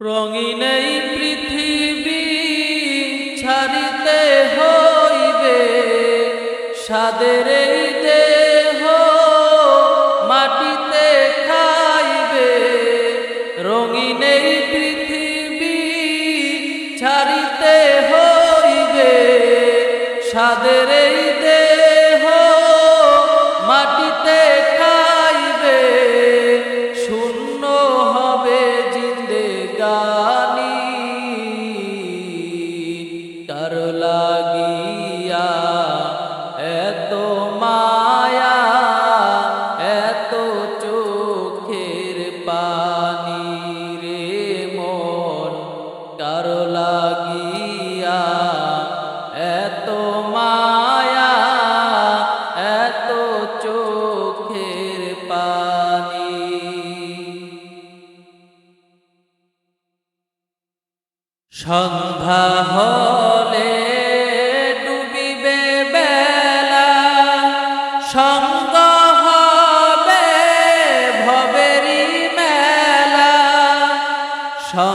রঙিন এই পৃথিবী ছাড়িতে হইবে সাদের এই দেহ মাটিতে খাইবে। রঙিন এই পৃথিবী ছাড়িতে হইবে সাদের এই দেহ পানি রে মন লাগিয়া এত মায়া এত চোখের পানি। সন্ধ্যা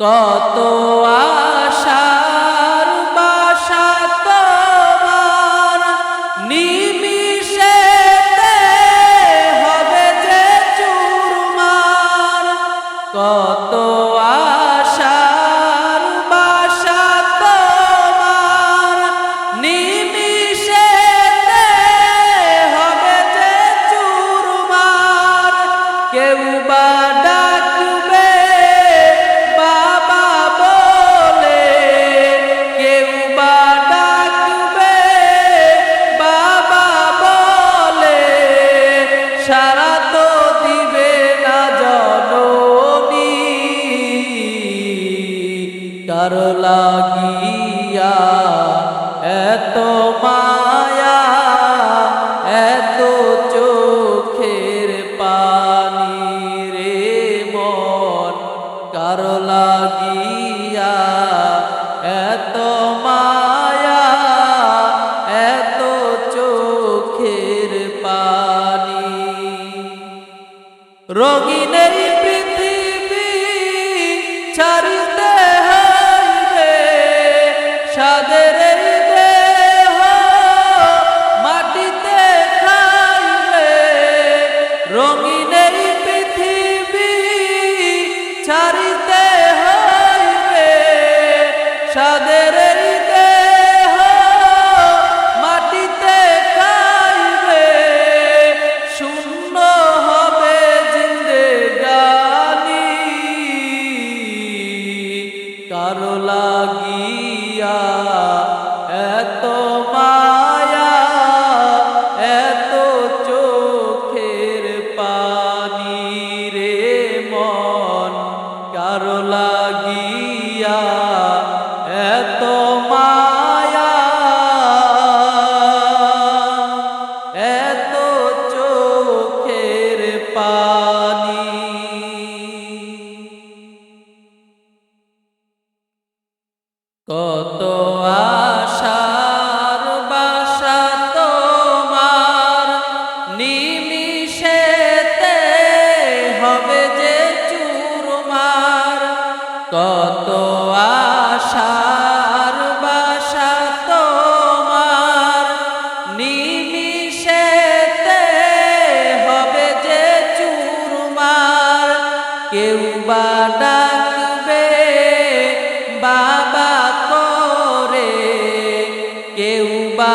কত লাগিয়া, এত মায়া, এত চোখের পানি রে মন, কার লাগিয়া, এত মায়া, এত চোখের পানি। এই পৃথিবী ছাড়িতে কারও লাগিয়া কত আশার বাসা তোমার। নিমিষেতে হবে যে চুরমার। কত আশার বাসা তোমার। নিমিষেতে হবে যে চুরমার। কেউ বা কেউ বা